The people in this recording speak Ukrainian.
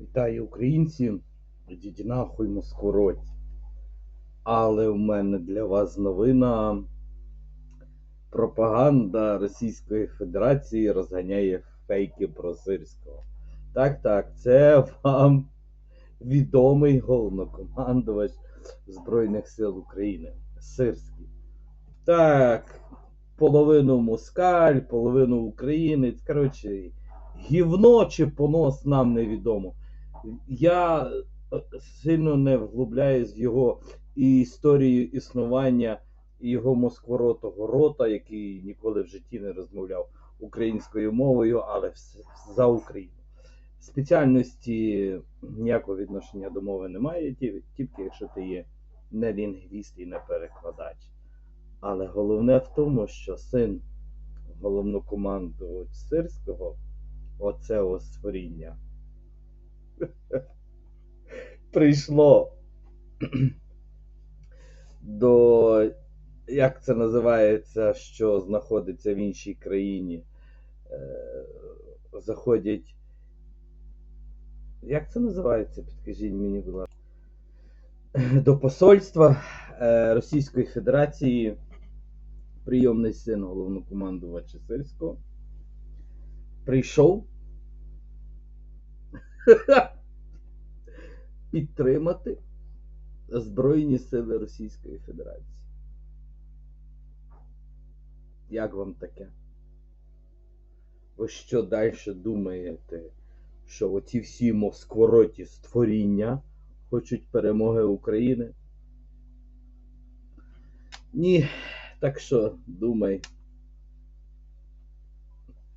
Вітаю українці, ідіть нахуй москвороть. Але в мене для вас новина. Пропаганда Російської Федерації розганяє фейки про Сирського. Так, так, це вам відомий головнокомандувач Збройних сил України Сирський. Так, половину москаль, половину українець. Коротше, гівно чи понос нам невідомо. Я е, сильно не вглубляюсь в його і історію існування його москворотого рота, який ніколи в житті не розмовляв українською мовою, але за Україну. Спеціальності ніякого відношення до мови немає, тільки якщо ти є не лінгвіст і не перекладач. Але головне в тому, що син головнокомандувача Сирського, оце ось створіння, прийшло до, як це називається, що знаходиться в іншій країні. Е, заходять. Як це називається? Підкажіть мені, будь ласка. До посольства е, Російської Федерації прийомний син головнокомандувача Сирського прийшов підтримати Збройні сили Російської Федерації. Як вам таке? Ви що далі думаєте, що оці всі москвороті створіння хочуть перемоги України? Ні, так що думай.